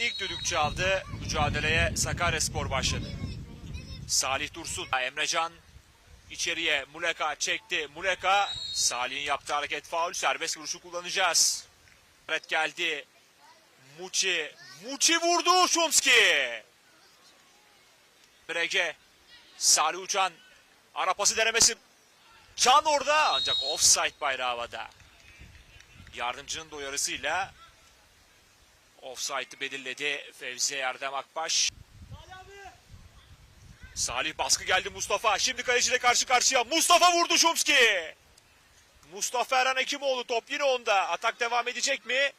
İlk düdük çaldı. Mücadeleye Sakaryaspor başladı. Salih Dursun, Emrecan içeriye Muleka çekti. Muleka Salih'in yaptığı hareket faul. Serbest vuruşu kullanacağız. Evet geldi. Muçi. Muçi vurdu Şumski. Brege. Salih Uçan. Ara pası denemesi. Can orada ancak offside bayrağı havada. Yardımcının da uyarısıyla offside'ı belirledi Fevzi Erdem Akbaş. Salih baskı geldi Mustafa. Şimdi kaleciyle karşı karşıya. Mustafa vurdu Şumski. Mustafa Erhan Ekimoğlu top yine onda. Atak devam edecek mi?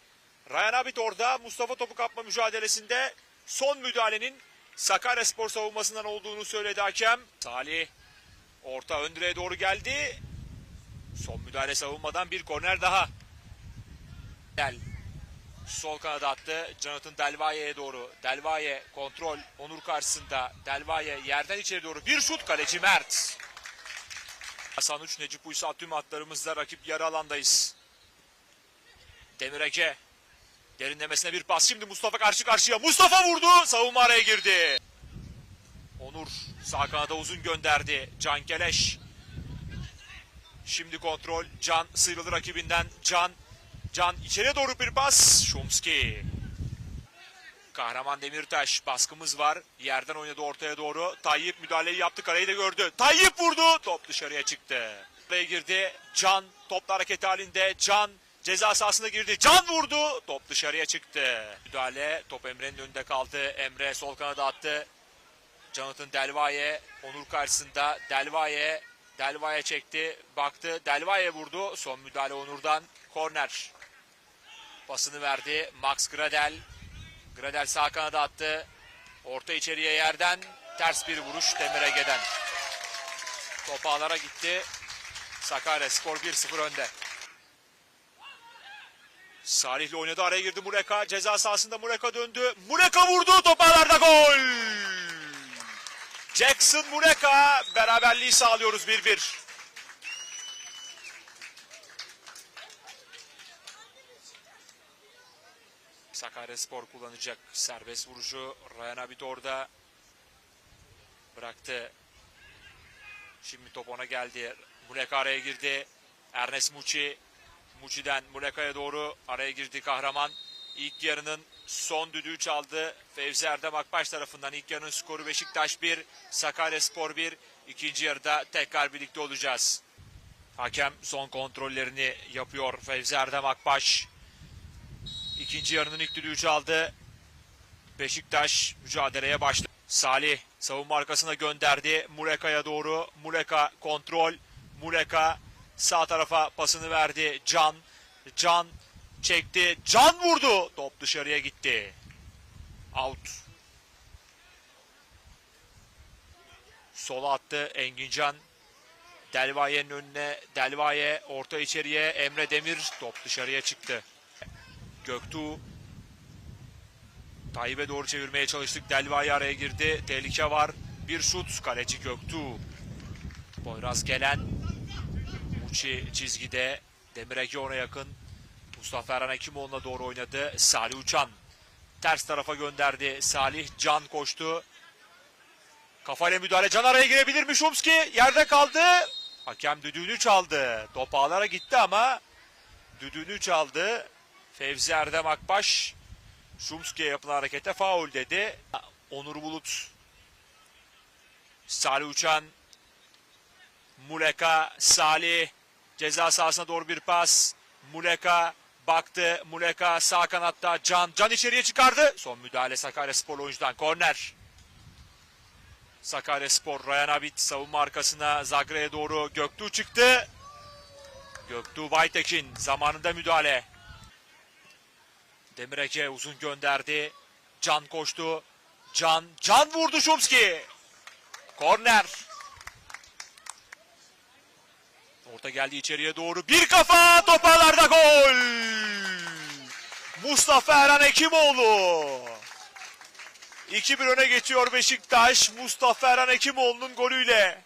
Ryan Abit orada. Mustafa topu kapma mücadelesinde son müdahalenin Sakaryaspor savunmasından olduğunu söyledi hakem. Salih orta ön doğru geldi. Son müdahale savunmadan bir korner daha. Del. Sol kanada attı. Jonathan Delvaye'ye doğru. Delvaye kontrol. Onur karşısında. Delvaye yerden içeri doğru. Bir şut kaleci Mert. Hasan Uç, Necip Uysal tüm hatlarımızda rakip yarı alandayız. Demir Ege. Derinlemesine bir pas. Şimdi Mustafa karşı karşıya. Mustafa vurdu. Savunma araya girdi. Onur sağ kanada uzun gönderdi. Can Keleş. Şimdi kontrol. Can sıyrıldı rakibinden. Can. Can içeriye doğru bir pas. Şumski. Kahraman Demirtaş baskımız var. Yerden oynadı ortaya doğru. Tayyip müdahaleyi yaptı. Kaleyi de gördü. Tayyip vurdu. Top dışarıya çıktı. Buraya girdi. Can topla hareket halinde. Can ceza sahasına girdi. Can vurdu. Top dışarıya çıktı. Müdahale. Top Emre'nin önünde kaldı. Emre sol kanada attı. Jonathan Delvaye Onur karşısında Delvaye Delvaye çekti baktı Delvaye vurdu son müdahale Onur'dan korner pasını verdi. Max Gradel. Gradel sağ kanada attı. Orta içeriye yerden ters bir vuruş Demir Ege'den. Top ağlara gitti. Sakarya skor 1-0 önde. Salih'le oynadı araya girdi Mureka. Ceza sahasında Mureka döndü. Mureka vurdu top ağlarda gol! Jackson Mureka beraberliği sağlıyoruz 1-1. Sakaryaspor kullanacak serbest vuruşu. Ryan Abit orada bıraktı. Şimdi top ona geldi. Muleka araya girdi. Ernest Muçi. Muçi'den Muleka'ya doğru araya girdi kahraman. İlk yarının son düdüğü çaldı. Fevzi Erdem Akbaş tarafından ilk yarının skoru Beşiktaş 1, Sakaryaspor 1. İkinci yarıda tekrar birlikte olacağız. Hakem son kontrollerini yapıyor Fevzi Erdem Akbaş. İkinci yarının ilk düdüğü çaldı. Beşiktaş mücadeleye başladı. Salih savunma arkasına gönderdi. Muleka'ya doğru. Muleka kontrol. Muleka sağ tarafa pasını verdi. Can. Can çekti. Can vurdu. Top dışarıya gitti. Out. Sola attı Engincan. Delvaye'nin önüne. Delvaye orta içeriye. Emre Demir. Top dışarıya çıktı. Göktuğ. Tayyip'e doğru çevirmeye çalıştık. Delvaye araya girdi. Tehlike var. Bir şut. Kaleci Göktuğ. Boyraz gelen. Muçi çizgide. Demir ona yakın. Mustafa Erhan Hekimoğlu'na doğru oynadı. Salih Uçan ters tarafa gönderdi. Salih Can koştu. Kafayla müdahale. Can araya girebilir mi Şumski? Yerde kaldı. Hakem düdüğünü çaldı. Top ağlara gitti ama düdüğünü çaldı. Fevzi Erdem Akbaş Şumski'ye yapılan harekete faul dedi. Onur Bulut Salih Uçan Muleka Salih ceza sahasına doğru bir pas. Muleka baktı. Muleka sağ kanatta Can. Can içeriye çıkardı. Son müdahale Sakaryaspor oyuncudan. Korner. Sakaryaspor Ryan Abit savunma arkasına Zagre'ye doğru Göktuğ çıktı. Göktuğ Baytekin zamanında müdahale. Demirece uzun gönderdi. Can koştu. Can. Can vurdu Şumski. Korner. Orta geldi içeriye doğru. Bir kafa topalarda gol. Mustafa Erhan Ekimoğlu. 2-1 öne geçiyor Beşiktaş. Mustafa Erhan Ekimoğlu'nun golüyle.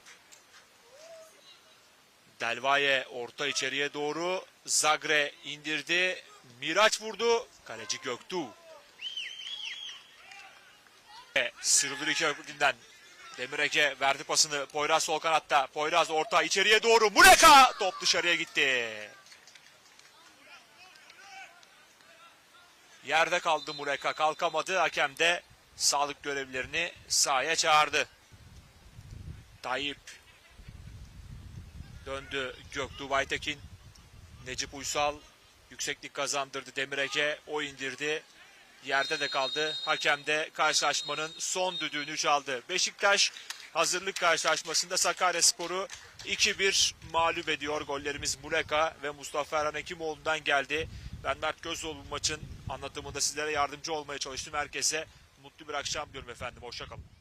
Delvaye orta içeriye doğru. Zagre indirdi. Miraç vurdu. Kaleci Göktuğ. E, Sıyrılır iki öpünden. Demir Ege verdi pasını. Poyraz sol kanatta. Poyraz orta içeriye doğru. Muleka top dışarıya gitti. Yerde kaldı Muleka. Kalkamadı. Hakem de sağlık görevlilerini sahaya çağırdı. Tayyip döndü Göktuğ Baytekin. Necip Uysal yükseklik kazandırdı Demir Ege. O indirdi. Yerde de kaldı. Hakem de karşılaşmanın son düdüğünü çaldı. Beşiktaş hazırlık karşılaşmasında Sakaryaspor'u 2-1 mağlup ediyor. Gollerimiz Muleka ve Mustafa Erhan Hekimoğlu'ndan geldi. Ben Mert Gözoğlu bu maçın anlatımında sizlere yardımcı olmaya çalıştım. Herkese mutlu bir akşam diyorum efendim. Hoşçakalın.